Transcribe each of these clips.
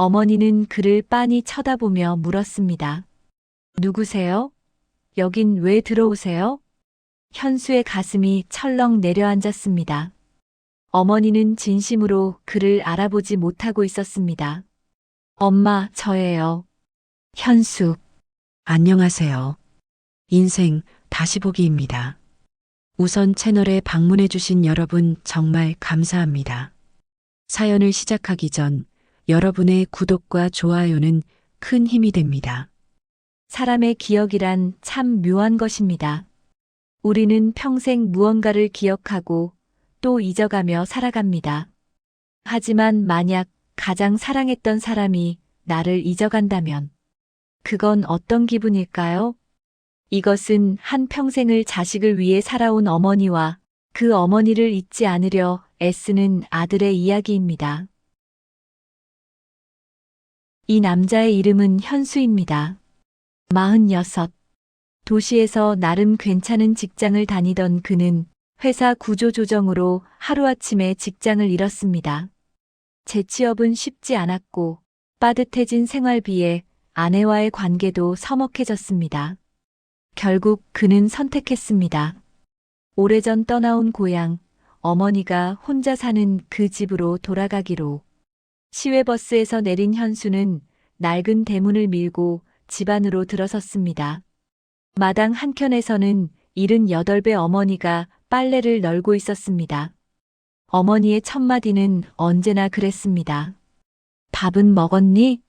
어머니는 그를 빤히 쳐다보며 물었습니다. 누구세요? 여긴 왜 들어오세요? 현수의 가슴이 철렁 내려앉았습니다. 어머니는 진심으로 그를 알아보지 못하고 있었습니다. 엄마, 저예요. 현수. 안녕하세요. 인생 다시 보기입니다. 우선 채널에 방문해주신 여러분 정말 감사합니다. 사연을 시작하기 전 여러분의 구독과 좋아요는 큰 힘이 됩니다. 사람의 기억이란 참 묘한 것입니다. 우리는 평생 무언가를 기억하고 또 잊어가며 살아갑니다. 하지만 만약 가장 사랑했던 사람이 나를 잊어간다면 그건 어떤 기분일까요? 이것은 한 평생을 자식을 위해 살아온 어머니와 그 어머니를 잊지 않으려 애쓰는 아들의 이야기입니다. 이 남자의 이름은 현수입니다. 46. 도시에서 나름 괜찮은 직장을 다니던 그는 회사 구조조정으로 하루아침에 직장을 잃었습니다. 재취업은 쉽지 않았고 빠듯해진 생활비에 아내와의 관계도 서먹해졌습니다. 결국 그는 선택했습니다. 오래전 떠나온 고향, 어머니가 혼자 사는 그 집으로 돌아가기로. 시외버스에서 내린 현수는 낡은 대문을 밀고 집 안으로 들어섰습니다. 마당 한켠에서는 78배 어머니가 빨래를 널고 있었습니다. 어머니의 첫마디는 언제나 그랬습니다. 밥은 먹었니?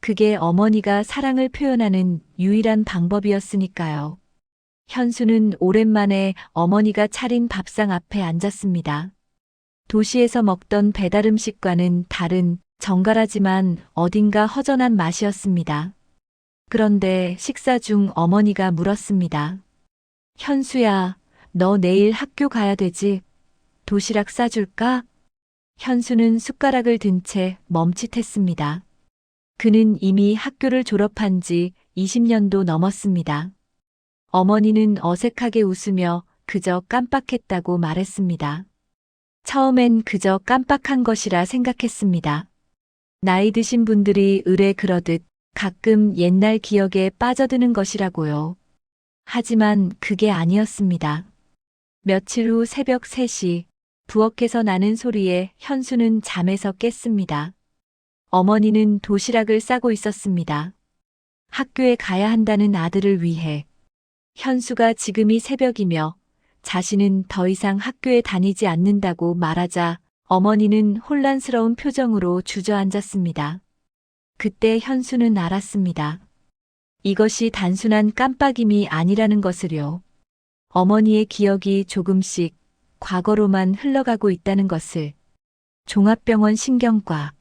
그게 어머니가 사랑을 표현하는 유일한 방법이었으니까요. 현수는 오랜만에 어머니가 차린 밥상 앞에 앉았습니다. 도시에서 먹던 배달 음식과는 다른 정갈하지만 어딘가 허전한 맛이었습니다. 그런데 식사 중 어머니가 물었습니다. 현수야, 너 내일 학교 가야 되지? 도시락 싸줄까? 현수는 숟가락을 든 채 멈칫했습니다. 그는 이미 학교를 졸업한 지 20년도 넘었습니다. 어머니는 어색하게 웃으며 그저 깜빡했다고 말했습니다. 처음엔 그저 깜빡한 것이라 생각했습니다. 나이 드신 분들이 의뢰 그러듯 가끔 옛날 기억에 빠져드는 것이라고요. 하지만 그게 아니었습니다. 며칠 후 새벽 3시 부엌에서 나는 소리에 현수는 잠에서 깼습니다. 어머니는 도시락을 싸고 있었습니다. 학교에 가야 한다는 아들을 위해 현수가 지금이 새벽이며 자신은 더 이상 학교에 다니지 않는다고 말하자 어머니는 혼란스러운 표정으로 주저앉았습니다. 그때 현수는 알았습니다. 이것이 단순한 깜빡임이 아니라는 것을요. 어머니의 기억이 조금씩 과거로만 흘러가고 있다는 것을. 종합병원 신경과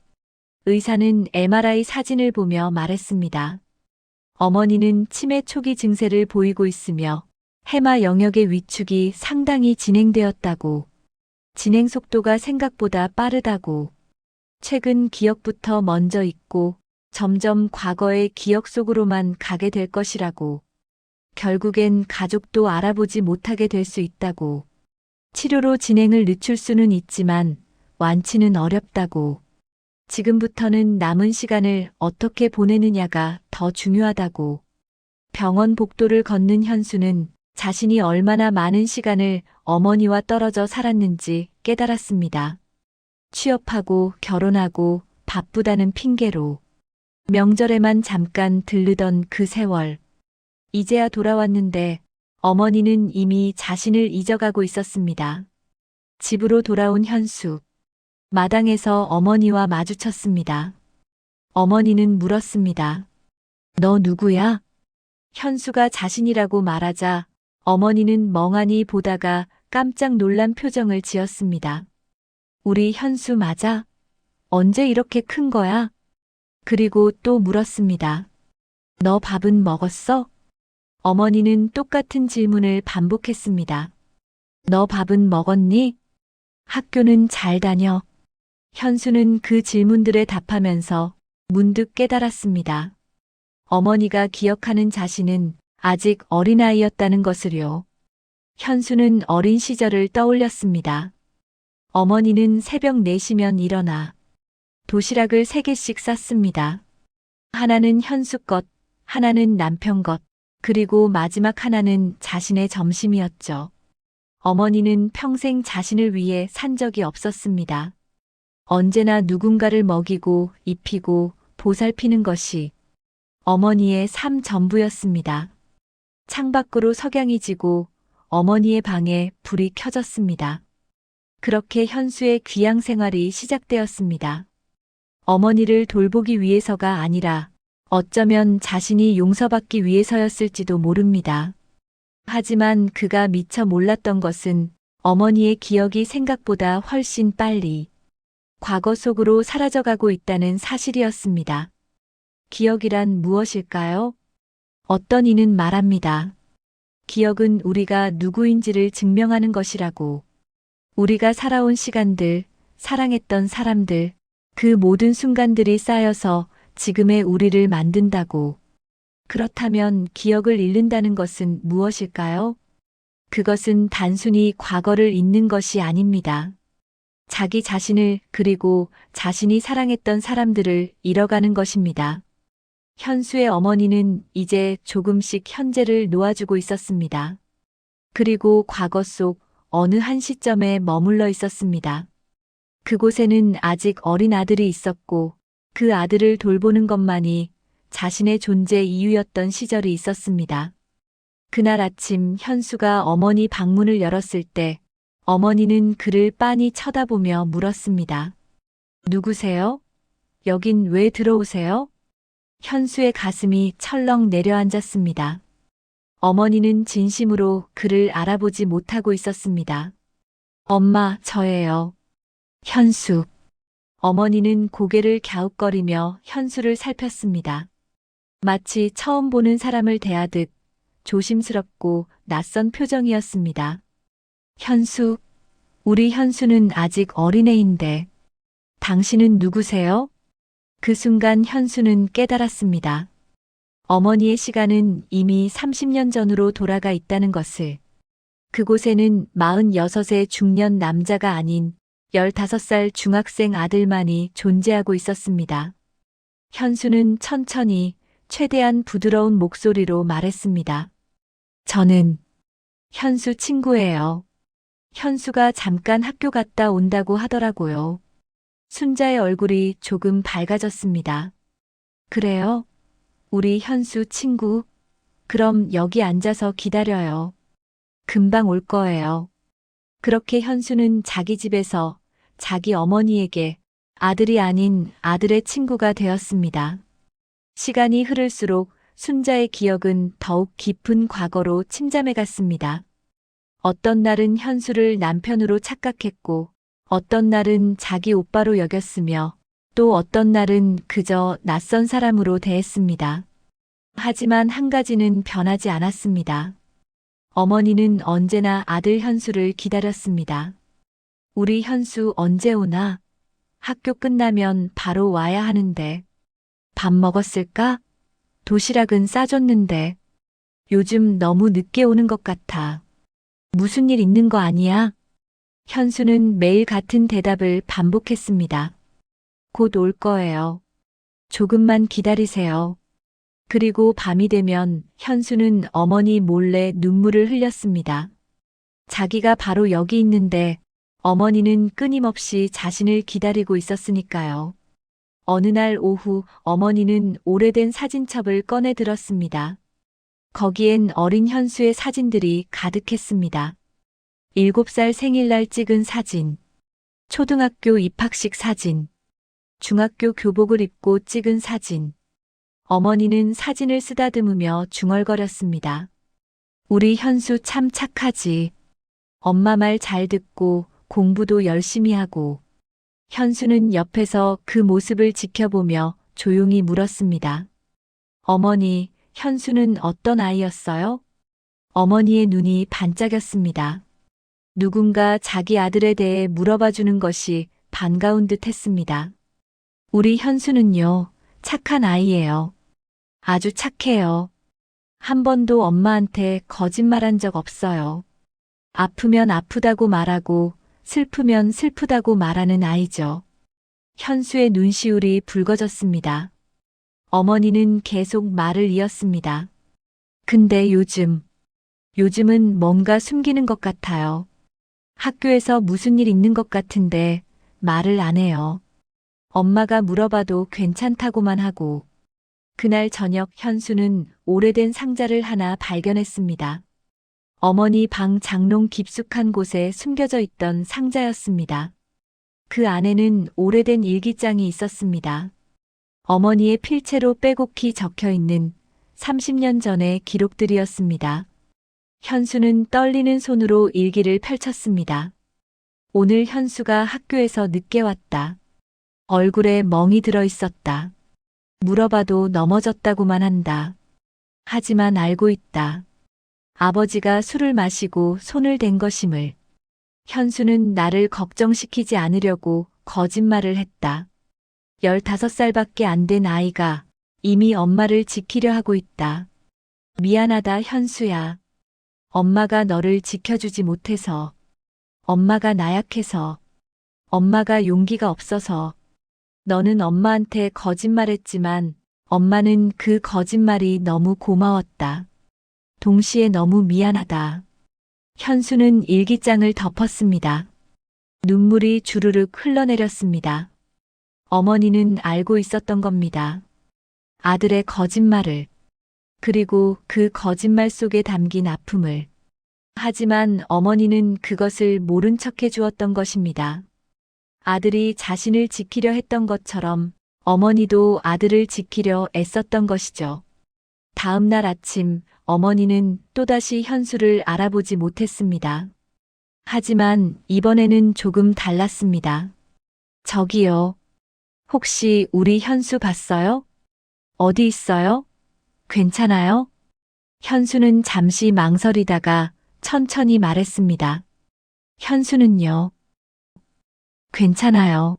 의사는 MRI 사진을 보며 말했습니다. 어머니는 치매 초기 증세를 보이고 있으며 해마 영역의 위축이 상당히 진행되었다고, 진행 속도가 생각보다 빠르다고, 최근 기억부터 먼저 잊고 점점 과거의 기억 속으로만 가게 될 것이라고, 결국엔 가족도 알아보지 못하게 될 수 있다고, 치료로 진행을 늦출 수는 있지만 완치는 어렵다고, 지금부터는 남은 시간을 어떻게 보내느냐가 더 중요하다고, 병원 복도를 걷는 현수는 자신이 얼마나 많은 시간을 어머니와 떨어져 살았는지 깨달았습니다. 취업하고 결혼하고 바쁘다는 핑계로 명절에만 잠깐 들르던 그 세월. 이제야 돌아왔는데 어머니는 이미 자신을 잊어가고 있었습니다. 집으로 돌아온 현수. 마당에서 어머니와 마주쳤습니다. 어머니는 물었습니다. 너 누구야? 현수가 자신이라고 말하자 어머니는 멍하니 보다가 깜짝 놀란 표정을 지었습니다. 우리 현수 맞아? 언제 이렇게 큰 거야? 그리고 또 물었습니다. 너 밥은 먹었어? 어머니는 똑같은 질문을 반복했습니다. 너 밥은 먹었니? 학교는 잘 다녀. 현수는 그 질문들에 답하면서 문득 깨달았습니다. 어머니가 기억하는 자신은 아직 어린아이였다는 것을요. 현수는 어린 시절을 떠올렸습니다. 어머니는 새벽 4시면 일어나 도시락을 세 개씩 쌌습니다. 하나는 현수 것, 하나는 남편 것, 그리고 마지막 하나는 자신의 점심이었죠. 어머니는 평생 자신을 위해 산 적이 없었습니다. 언제나 누군가를 먹이고 입히고 보살피는 것이 어머니의 삶 전부였습니다. 창밖으로 석양이 지고 어머니의 방에 불이 켜졌습니다. 그렇게 현수의 귀양 생활이 시작되었습니다. 어머니를 돌보기 위해서가 아니라 어쩌면 자신이 용서받기 위해서였을지도 모릅니다. 하지만 그가 미처 몰랐던 것은 어머니의 기억이 생각보다 훨씬 빨리 과거 속으로 사라져가고 있다는 사실이었습니다. 기억이란 무엇일까요? 어떤 이는 말합니다. 기억은 우리가 누구인지를 증명하는 것이라고. 우리가 살아온 시간들, 사랑했던 사람들, 그 모든 순간들이 쌓여서 지금의 우리를 만든다고. 그렇다면 기억을 잃는다는 것은 무엇일까요? 그것은 단순히 과거를 잊는 것이 아닙니다. 자기 자신을 그리고 자신이 사랑했던 사람들을 잃어가는 것입니다. 현수의 어머니는 이제 조금씩 현재를 놓아주고 있었습니다. 그리고 과거 속 어느 한 시점에 머물러 있었습니다. 그곳에는 아직 어린 아들이 있었고 그 아들을 돌보는 것만이 자신의 존재 이유였던 시절이 있었습니다. 그날 아침 현수가 어머니 방문을 열었을 때 어머니는 그를 빤히 쳐다보며 물었습니다. 누구세요? 여긴 왜 들어오세요? 현수의 가슴이 철렁 내려앉았습니다. 어머니는 진심으로 그를 알아보지 못하고 있었습니다. 엄마, 저예요. 현수. 어머니는 고개를 갸웃거리며 현수를 살폈습니다. 마치 처음 보는 사람을 대하듯 조심스럽고 낯선 표정이었습니다. 현수, 우리 현수는 아직 어린애인데, 당신은 누구세요? 그 순간 현수는 깨달았습니다. 어머니의 시간은 이미 30년 전으로 돌아가 있다는 것을. 그곳에는 46의 중년 남자가 아닌 15살 중학생 아들만이 존재하고 있었습니다. 현수는 천천히 최대한 부드러운 목소리로 말했습니다. 저는 현수 친구예요. 현수가 잠깐 학교 갔다 온다고 하더라고요. 순자의 얼굴이 조금 밝아졌습니다. 그래요? 우리 현수 친구? 그럼 여기 앉아서 기다려요. 금방 올 거예요. 그렇게 현수는 자기 집에서 자기 어머니에게 아들이 아닌 아들의 친구가 되었습니다. 시간이 흐를수록 순자의 기억은 더욱 깊은 과거로 침잠해 갔습니다. 어떤 날은 현수를 남편으로 착각했고, 어떤 날은 자기 오빠로 여겼으며, 또 어떤 날은 그저 낯선 사람으로 대했습니다. 하지만 한 가지는 변하지 않았습니다. 어머니는 언제나 아들 현수를 기다렸습니다. 우리 현수 언제 오나? 학교 끝나면 바로 와야 하는데. 밥 먹었을까? 도시락은 싸줬는데. 요즘 너무 늦게 오는 것 같아. 무슨 일 있는 거 아니야? 현수는 매일 같은 대답을 반복했습니다. 곧 올 거예요. 조금만 기다리세요. 그리고 밤이 되면 현수는 어머니 몰래 눈물을 흘렸습니다. 자기가 바로 여기 있는데 어머니는 끊임없이 자신을 기다리고 있었으니까요. 어느 날 오후 어머니는 오래된 사진첩을 꺼내 들었습니다. 거기엔 어린 현수의 사진들이 가득했습니다. 일곱 살 생일날 찍은 사진, 초등학교 입학식 사진, 중학교 교복을 입고 찍은 사진. 어머니는 사진을 쓰다듬으며 중얼거렸습니다. 우리 현수 참 착하지. 엄마 말 잘 듣고 공부도 열심히 하고. 현수는 옆에서 그 모습을 지켜보며 조용히 물었습니다. 어머니, 현수는 어떤 아이였어요? 어머니의 눈이 반짝였습니다. 누군가 자기 아들에 대해 물어봐 주는 것이 반가운 듯 했습니다. 우리 현수는요, 착한 아이예요. 아주 착해요. 한 번도 엄마한테 거짓말한 적 없어요. 아프면 아프다고 말하고 슬프면 슬프다고 말하는 아이죠. 현수의 눈시울이 붉어졌습니다. 어머니는 계속 말을 이었습니다. 근데 요즘, 요즘은 뭔가 숨기는 것 같아요. 학교에서 무슨 일 있는 것 같은데 말을 안 해요. 엄마가 물어봐도 괜찮다고만 하고. 그날 저녁 현수는 오래된 상자를 하나 발견했습니다. 어머니 방 장롱 깊숙한 곳에 숨겨져 있던 상자였습니다. 그 안에는 오래된 일기장이 있었습니다. 어머니의 필체로 빼곡히 적혀 있는 30년 전의 기록들이었습니다. 현수는 떨리는 손으로 일기를 펼쳤습니다. 오늘 현수가 학교에서 늦게 왔다. 얼굴에 멍이 들어 있었다. 물어봐도 넘어졌다고만 한다. 하지만 알고 있다. 아버지가 술을 마시고 손을 댄 것임을. 현수는 나를 걱정시키지 않으려고 거짓말을 했다. 15살밖에 안 된 아이가 이미 엄마를 지키려 하고 있다. 미안하다, 현수야. 엄마가 너를 지켜주지 못해서. 엄마가 나약해서. 엄마가 용기가 없어서. 너는 엄마한테 거짓말했지만 엄마는 그 거짓말이 너무 고마웠다. 동시에 너무 미안하다. 현수는 일기장을 덮었습니다. 눈물이 주르륵 흘러내렸습니다. 어머니는 알고 있었던 겁니다. 아들의 거짓말을, 그리고 그 거짓말 속에 담긴 아픔을. 하지만 어머니는 그것을 모른 척 해 주었던 것입니다. 아들이 자신을 지키려 했던 것처럼 어머니도 아들을 지키려 애썼던 것이죠. 다음 날 아침 어머니는 또다시 현수를 알아보지 못했습니다. 하지만 이번에는 조금 달랐습니다. 저기요. 혹시 우리 현수 봤어요? 어디 있어요? 괜찮아요? 현수는 잠시 망설이다가 천천히 말했습니다. 현수는요. 괜찮아요.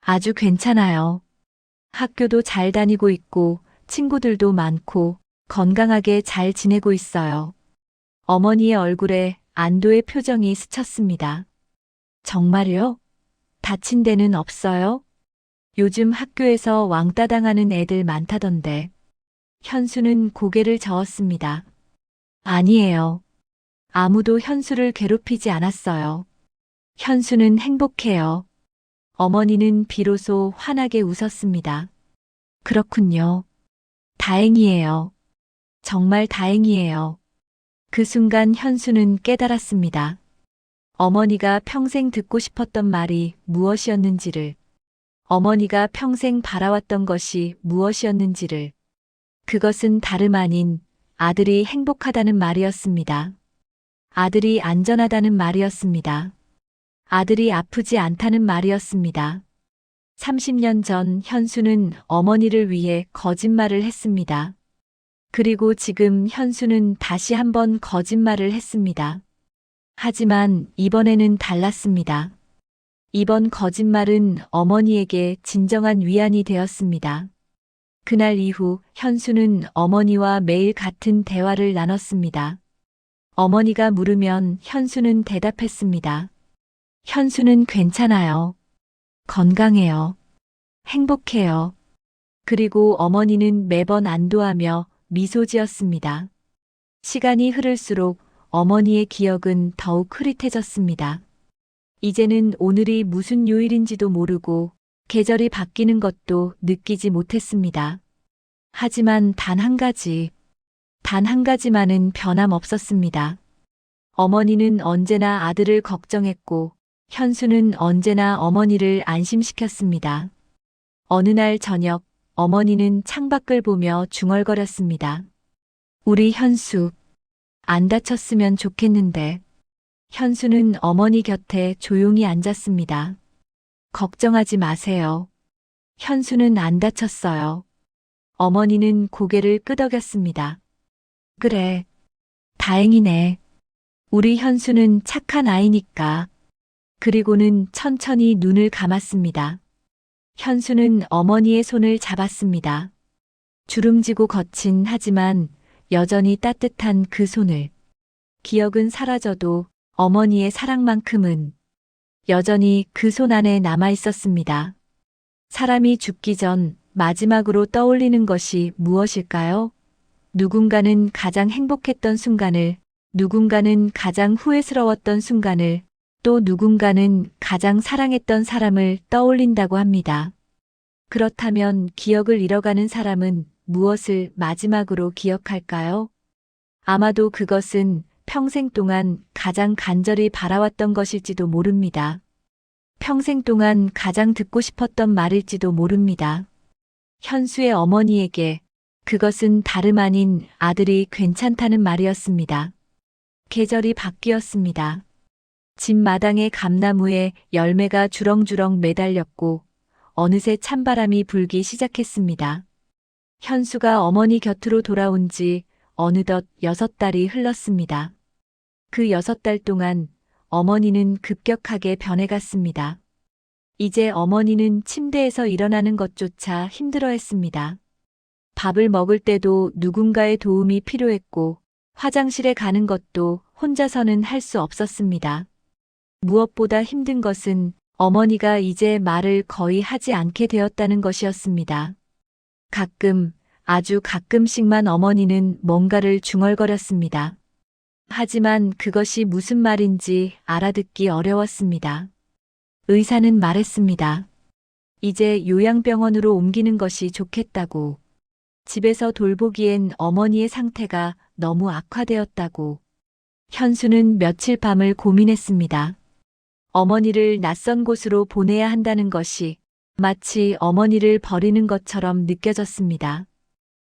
아주 괜찮아요. 학교도 잘 다니고 있고 친구들도 많고 건강하게 잘 지내고 있어요. 어머니의 얼굴에 안도의 표정이 스쳤습니다. 정말요? 다친 데는 없어요? 요즘 학교에서 왕따 당하는 애들 많다던데. 현수는 고개를 저었습니다. 아니에요. 아무도 현수를 괴롭히지 않았어요. 현수는 행복해요. 어머니는 비로소 환하게 웃었습니다. 그렇군요. 다행이에요. 정말 다행이에요. 그 순간 현수는 깨달았습니다. 어머니가 평생 듣고 싶었던 말이 무엇이었는지를, 어머니가 평생 바라왔던 것이 무엇이었는지를, 그것은 다름 아닌 아들이 행복하다는 말이었습니다. 아들이 안전하다는 말이었습니다. 아들이 아프지 않다는 말이었습니다. 30년 전 현수는 어머니를 위해 거짓말을 했습니다. 그리고 지금 현수는 다시 한번 거짓말을 했습니다. 하지만 이번에는 달랐습니다. 이번 거짓말은 어머니에게 진정한 위안이 되었습니다. 그날 이후 현수는 어머니와 매일 같은 대화를 나눴습니다. 어머니가 물으면 현수는 대답했습니다. 현수는 괜찮아요. 건강해요. 행복해요. 그리고 어머니는 매번 안도하며 미소 지었습니다. 시간이 흐를수록 어머니의 기억은 더욱 흐릿해졌습니다. 이제는 오늘이 무슨 요일인지도 모르고 계절이 바뀌는 것도 느끼지 못했습니다. 하지만 단 한 가지, 단 한 가지만은 변함없었습니다. 어머니는 언제나 아들을 걱정했고 현수는 언제나 어머니를 안심시켰습니다. 어느 날 저녁 어머니는 창밖을 보며 중얼거렸습니다. 우리 현수, 안 다쳤으면 좋겠는데. 현수는 어머니 곁에 조용히 앉았습니다. 걱정하지 마세요. 현수는 안 다쳤어요. 어머니는 고개를 끄덕였습니다. 그래. 다행이네. 우리 현수는 착한 아이니까. 그리고는 천천히 눈을 감았습니다. 현수는 어머니의 손을 잡았습니다. 주름지고 거친 하지만 여전히 따뜻한 그 손을. 기억은 사라져도 어머니의 사랑만큼은 여전히 그 손 안에 남아 있었습니다. 사람이 죽기 전 마지막으로 떠올리는 것이 무엇일까요? 누군가는 가장 행복했던 순간을, 누군가는 가장 후회스러웠던 순간을, 또 누군가는 가장 사랑했던 사람을 떠올린다고 합니다. 그렇다면 기억을 잃어가는 사람은 무엇을 마지막으로 기억할까요? 아마도 그것은 평생 동안 가장 간절히 바라왔던 것일지도 모릅니다. 평생 동안 가장 듣고 싶었던 말일지도 모릅니다. 현수의 어머니에게 그것은 다름 아닌 아들이 괜찮다는 말이었습니다. 계절이 바뀌었습니다. 집 마당의 감나무에 열매가 주렁주렁 매달렸고 어느새 찬바람이 불기 시작했습니다. 현수가 어머니 곁으로 돌아온 지 어느덧 여섯 달이 흘렀습니다. 그 여섯 달 동안 어머니는 급격하게 변해갔습니다. 이제 어머니는 침대에서 일어나는 것조차 힘들어 했습니다. 밥을 먹을 때도 누군가의 도움이 필요했고 화장실에 가는 것도 혼자서는 할 수 없었습니다. 무엇보다 힘든 것은 어머니가 이제 말을 거의 하지 않게 되었다는 것이었습니다. 가끔, 아주 가끔씩만 어머니는 뭔가를 중얼거렸습니다. 하지만 그것이 무슨 말인지 알아듣기 어려웠습니다. 의사는 말했습니다. 이제 요양병원으로 옮기는 것이 좋겠다고. 집에서 돌보기엔 어머니의 상태가 너무 악화되었다고. 현수는 며칠 밤을 고민했습니다. 어머니를 낯선 곳으로 보내야 한다는 것이 마치 어머니를 버리는 것처럼 느껴졌습니다.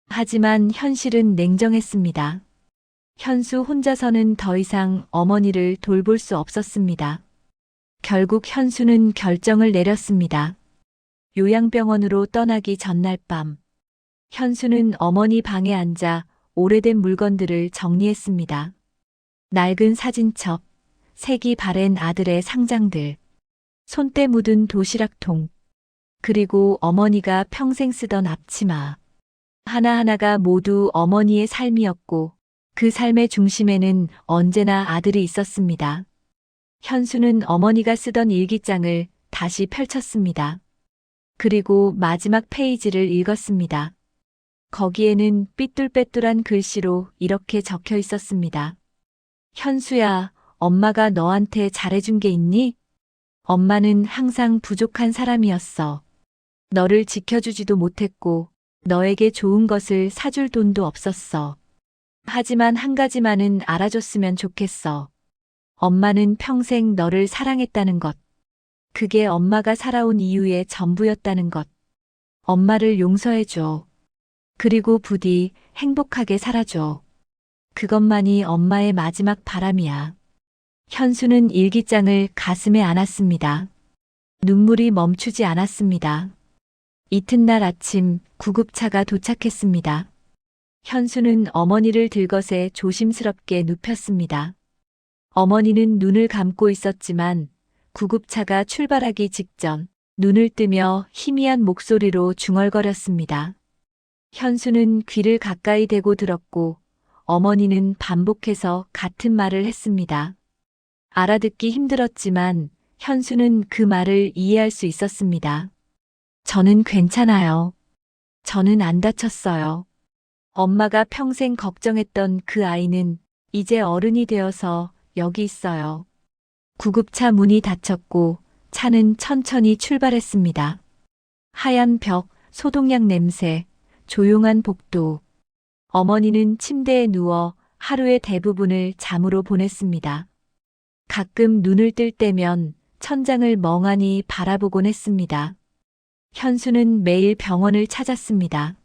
하지만 현실은 냉정했습니다. 현수 혼자서는 더 이상 어머니를 돌볼 수 없었습니다. 결국 현수는 결정을 내렸습니다. 요양병원으로 떠나기 전날 밤, 현수는 어머니 방에 앉아 오래된 물건들을 정리했습니다. 낡은 사진첩, 색이 바랜 아들의 상장들, 손때 묻은 도시락통, 그리고 어머니가 평생 쓰던 앞치마. 하나하나가 모두 어머니의 삶이었고 그 삶의 중심에는 언제나 아들이 있었습니다. 현수는 어머니가 쓰던 일기장을 다시 펼쳤습니다. 그리고 마지막 페이지를 읽었습니다. 거기에는 삐뚤빼뚤한 글씨로 이렇게 적혀 있었습니다. 현수야, 엄마가 너한테 잘해준 게 있니? 엄마는 항상 부족한 사람이었어. 너를 지켜주지도 못했고, 너에게 좋은 것을 사줄 돈도 없었어. 하지만 한 가지만은 알아줬으면 좋겠어. 엄마는 평생 너를 사랑했다는 것. 그게 엄마가 살아온 이유의 전부였다는 것. 엄마를 용서해줘. 그리고 부디 행복하게 살아줘. 그것만이 엄마의 마지막 바람이야. 현수는 일기장을 가슴에 안았습니다. 눈물이 멈추지 않았습니다. 이튿날 아침 구급차가 도착했습니다. 현수는 어머니를 들것에 조심스럽게 눕혔습니다. 어머니는 눈을 감고 있었지만 구급차가 출발하기 직전 눈을 뜨며 희미한 목소리로 중얼거렸습니다. 현수는 귀를 가까이 대고 들었고 어머니는 반복해서 같은 말을 했습니다. 알아듣기 힘들었지만 현수는 그 말을 이해할 수 있었습니다. 저는 괜찮아요. 저는 안 다쳤어요. 엄마가 평생 걱정했던 그 아이는 이제 어른이 되어서 여기 있어요. 구급차 문이 닫혔고 차는 천천히 출발했습니다. 하얀 벽, 소독약 냄새, 조용한 복도. 어머니는 침대에 누워 하루의 대부분을 잠으로 보냈습니다. 가끔 눈을 뜰 때면 천장을 멍하니 바라보곤 했습니다. 현수는 매일 병원을 찾았습니다.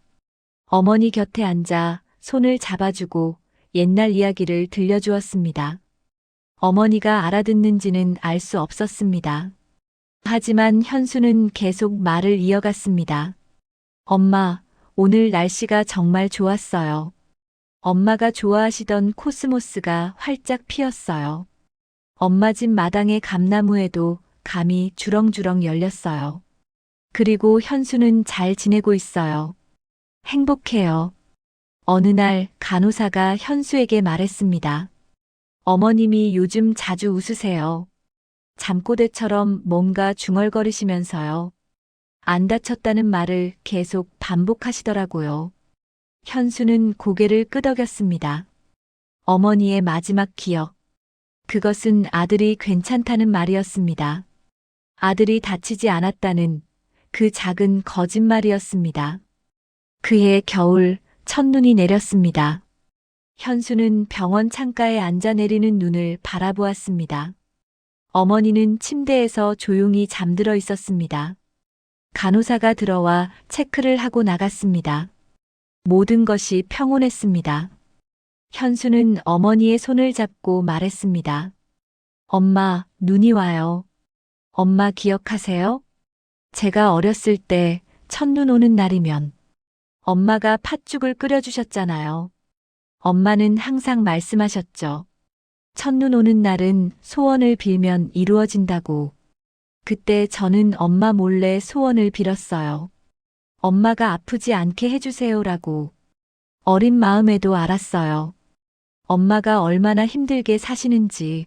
어머니 곁에 앉아 손을 잡아주고 옛날 이야기를 들려주었습니다. 어머니가 알아듣는지는 알 수 없었습니다. 하지만 현수는 계속 말을 이어갔습니다. 엄마, 오늘 날씨가 정말 좋았어요. 엄마가 좋아하시던 코스모스가 활짝 피었어요. 엄마 집 마당의 감나무에도 감이 주렁주렁 열렸어요. 그리고 현수는 잘 지내고 있어요. 행복해요. 어느 날 간호사가 현수에게 말했습니다. 어머님이 요즘 자주 웃으세요. 잠꼬대처럼 뭔가 중얼거리시면서요. 안 다쳤다는 말을 계속 반복하시더라고요. 현수는 고개를 끄덕였습니다. 어머니의 마지막 기억. 그것은 아들이 괜찮다는 말이었습니다. 아들이 다치지 않았다는 그 작은 거짓말이었습니다. 그해 겨울 첫눈이 내렸습니다. 현수는 병원 창가에 앉아 내리는 눈을 바라보았습니다. 어머니는 침대에서 조용히 잠들어 있었습니다. 간호사가 들어와 체크를 하고 나갔습니다. 모든 것이 평온했습니다. 현수는 어머니의 손을 잡고 말했습니다. 엄마, 눈이 와요. 엄마 기억하세요? 제가 어렸을 때 첫눈 오는 날이면 엄마가 팥죽을 끓여주셨잖아요. 엄마는 항상 말씀하셨죠. 첫눈 오는 날은 소원을 빌면 이루어진다고. 그때 저는 엄마 몰래 소원을 빌었어요. 엄마가 아프지 않게 해주세요라고. 어린 마음에도 알았어요. 엄마가 얼마나 힘들게 사시는지,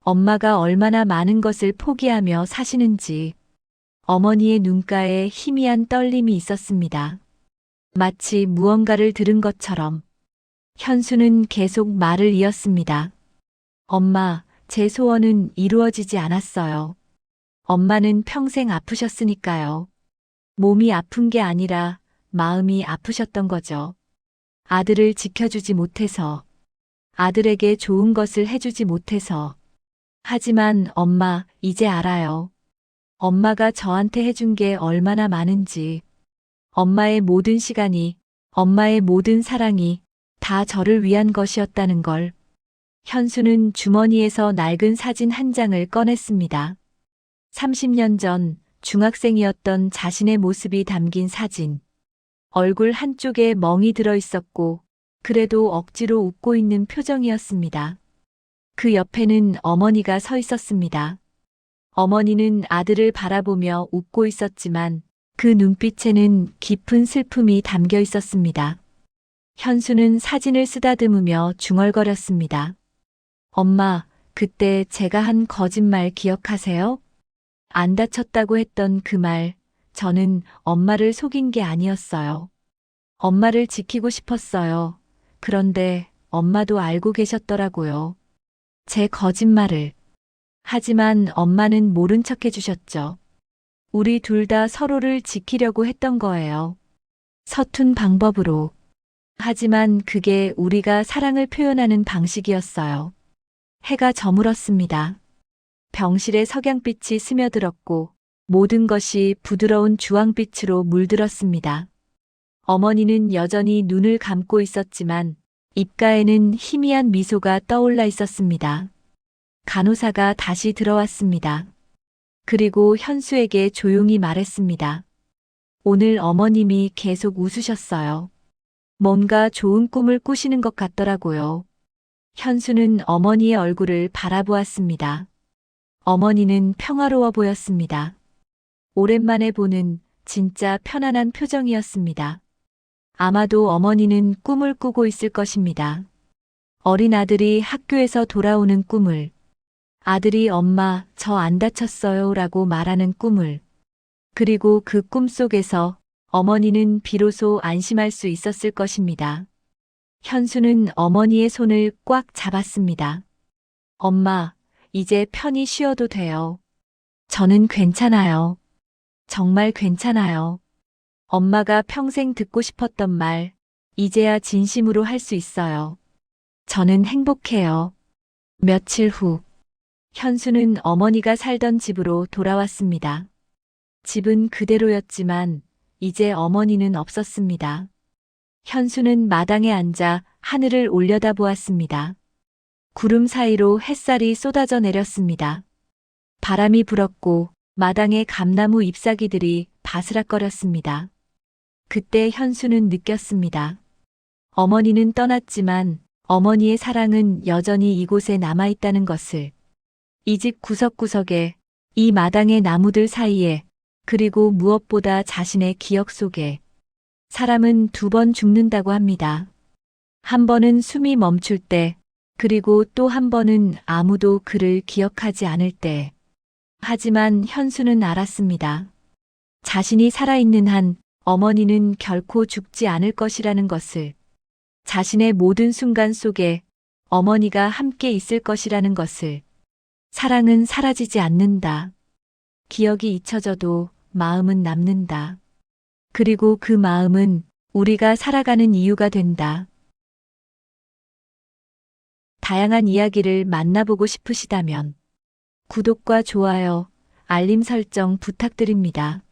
엄마가 얼마나 많은 것을 포기하며 사시는지, 어머니의 눈가에 희미한 떨림이 있었습니다. 마치 무언가를 들은 것처럼 현수는 계속 말을 이었습니다. 엄마, 제 소원은 이루어지지 않았어요. 엄마는 평생 아프셨으니까요. 몸이 아픈 게 아니라 마음이 아프셨던 거죠. 아들을 지켜주지 못해서, 아들에게 좋은 것을 해주지 못해서. 하지만 엄마, 이제 알아요. 엄마가 저한테 해준 게 얼마나 많은지. 엄마의 모든 시간이, 엄마의 모든 사랑이 다 저를 위한 것이었다는 걸. 현수는 주머니에서 낡은 사진 한 장을 꺼냈습니다. 30년 전 중학생이었던 자신의 모습이 담긴 사진. 얼굴 한쪽에 멍이 들어 있었고, 그래도 억지로 웃고 있는 표정이었습니다. 그 옆에는 어머니가 서 있었습니다. 어머니는 아들을 바라보며 웃고 있었지만 그 눈빛에는 깊은 슬픔이 담겨 있었습니다. 현수는 사진을 쓰다듬으며 중얼거렸습니다. 엄마, 그때 제가 한 거짓말 기억하세요? 안 다쳤다고 했던 그 말, 저는 엄마를 속인 게 아니었어요. 엄마를 지키고 싶었어요. 그런데 엄마도 알고 계셨더라고요. 제 거짓말을. 하지만 엄마는 모른 척 해주셨죠. 우리 둘 다 서로를 지키려고 했던 거예요. 서툰 방법으로. 하지만 그게 우리가 사랑을 표현하는 방식이었어요. 해가 저물었습니다. 병실에 석양빛이 스며들었고 모든 것이 부드러운 주황빛으로 물들었습니다. 어머니는 여전히 눈을 감고 있었지만 입가에는 희미한 미소가 떠올라 있었습니다. 간호사가 다시 들어왔습니다. 그리고 현수에게 조용히 말했습니다. 오늘 어머님이 계속 웃으셨어요. 뭔가 좋은 꿈을 꾸시는 것 같더라고요. 현수는 어머니의 얼굴을 바라보았습니다. 어머니는 평화로워 보였습니다. 오랜만에 보는 진짜 편안한 표정이었습니다. 아마도 어머니는 꿈을 꾸고 있을 것입니다. 어린 아들이 학교에서 돌아오는 꿈을, 아들이 엄마, 저 안 다쳤어요 라고 말하는 꿈을, 그리고 그 꿈 속에서 어머니는 비로소 안심할 수 있었을 것입니다. 현수는 어머니의 손을 꽉 잡았습니다. 엄마, 이제 편히 쉬어도 돼요. 저는 괜찮아요. 정말 괜찮아요. 엄마가 평생 듣고 싶었던 말, 이제야 진심으로 할 수 있어요. 저는 행복해요. 며칠 후, 현수는 어머니가 살던 집으로 돌아왔습니다. 집은 그대로였지만, 이제 어머니는 없었습니다. 현수는 마당에 앉아 하늘을 올려다 보았습니다. 구름 사이로 햇살이 쏟아져 내렸습니다. 바람이 불었고 마당의 감나무 잎사귀들이 바스락거렸습니다. 그때 현수는 느꼈습니다. 어머니는 떠났지만 어머니의 사랑은 여전히 이곳에 남아있다는 것을. 이 집 구석구석에, 이 마당의 나무들 사이에, 그리고 무엇보다 자신의 기억 속에. 사람은 두 번 죽는다고 합니다. 한 번은 숨이 멈출 때, 그리고 또 한 번은 아무도 그를 기억하지 않을 때. 하지만 현수는 알았습니다. 자신이 살아있는 한 어머니는 결코 죽지 않을 것이라는 것을, 자신의 모든 순간 속에 어머니가 함께 있을 것이라는 것을, 사랑은 사라지지 않는다. 기억이 잊혀져도 마음은 남는다. 그리고 그 마음은 우리가 살아가는 이유가 된다. 다양한 이야기를 만나보고 싶으시다면 구독과 좋아요, 알림 설정 부탁드립니다.